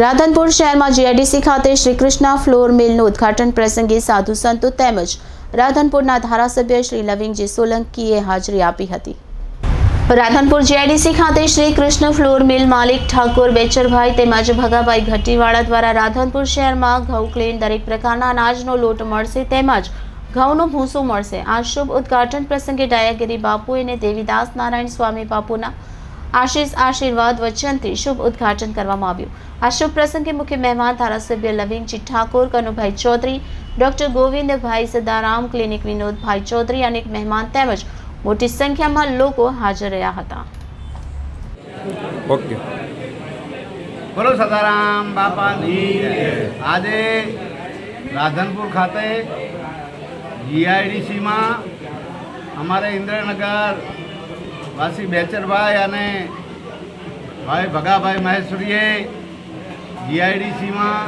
રાધનપુર શહેરમાં જીઆઈડીસી ખાતે શ્રી કૃષ્ણા ફ્લોર મિલનું ઉદ્ઘાટન પ્રસંગે સાધુ સંતો તેમજ રાધનપુરના ધારાસભ્ય શ્રી લવિંગજી સોલંકીએ હાજરી આપી હતી. રાધનપુર જીઆઈડીસી ખાતે શ્રી કૃષ્ણ ફ્લોર મિલ માલિક ઠાકોર બેચરભાઈ તેમજ ભગાભાઈ ઘટીવાળા દ્વારા રાધનપુર શહેરમાં ઘઉં ક્લીન દરેક પ્રકારના અનાજનો લોટ મળશે તેમજ ઘઉંનો ભૂસો મળશે. આ શુભ ઉદ્ઘાટન પ્રસંગે ડાયાગીરી બાપુ અને દેવીદાસ નારાયણ સ્વામી બાપુના આશીષ આશીર્વાદ વચનથી શુભ ઉદ્ઘાટન કરવામાં આવ્યું. આ શુભ પ્રસંગે મુખ્ય મહેમાન ધારાસભ્ય લવિંગજી ઠાકોર કનુભાઈ ચૌધરી ડોક્ટર ગોવિંદભાઈ સદારામ ક્લિનિક વિનોદભાઈ ચૌધરી અનેક મહેમાન તેમજ મોટી સંખ્યામાં લોકો હાજર રહ્યા હતા. ઓકે. બોલો સદારામ બાપાની. આજે રાધનપુર ખાતે જીઆઈડીસીમાં અમારે ઇન્દ્રનગર વાસી બેચરભાઈ અને ભાઈ ભગાભાઈ મહેશ્વરીએ જીઆઈડીસીમાં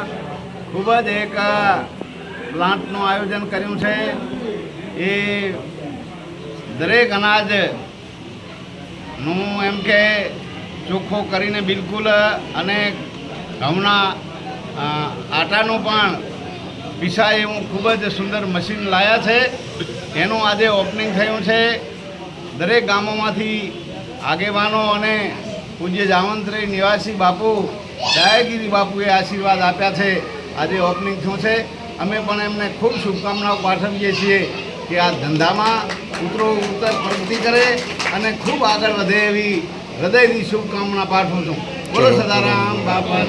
ખૂબ જ એક પ્લાન્ટનું આયોજન કર્યું છે. એ દરેક અનાજનું એમ કે ચોખ્ખો કરીને બિલકુલ અને ઘઉંના આટાનું પણ પીસાય એવું ખૂબ જ સુંદર મશીન લાયા છે. એનું આજે ઓપનિંગ થયું છે. દરેક ગામોમાંથી આગેવાનો અને પૂજ્ય જાવંત્રી નિવાસી બાપુ દયાગીરી બાપુએ આશીર્વાદ આપ્યા છે. આજે ઓપનિંગ થયું છે. અમે પણ એમને ખૂબ શુભકામનાઓ પાઠવીએ છીએ કે આ ધંધામાં ઉતરો ઉત્તર પ્રગતિ કરે અને ખૂબ આગળ વધે એવી હૃદયની શુભકામના પાઠવું છું. બોલો સદારામ બાપાની.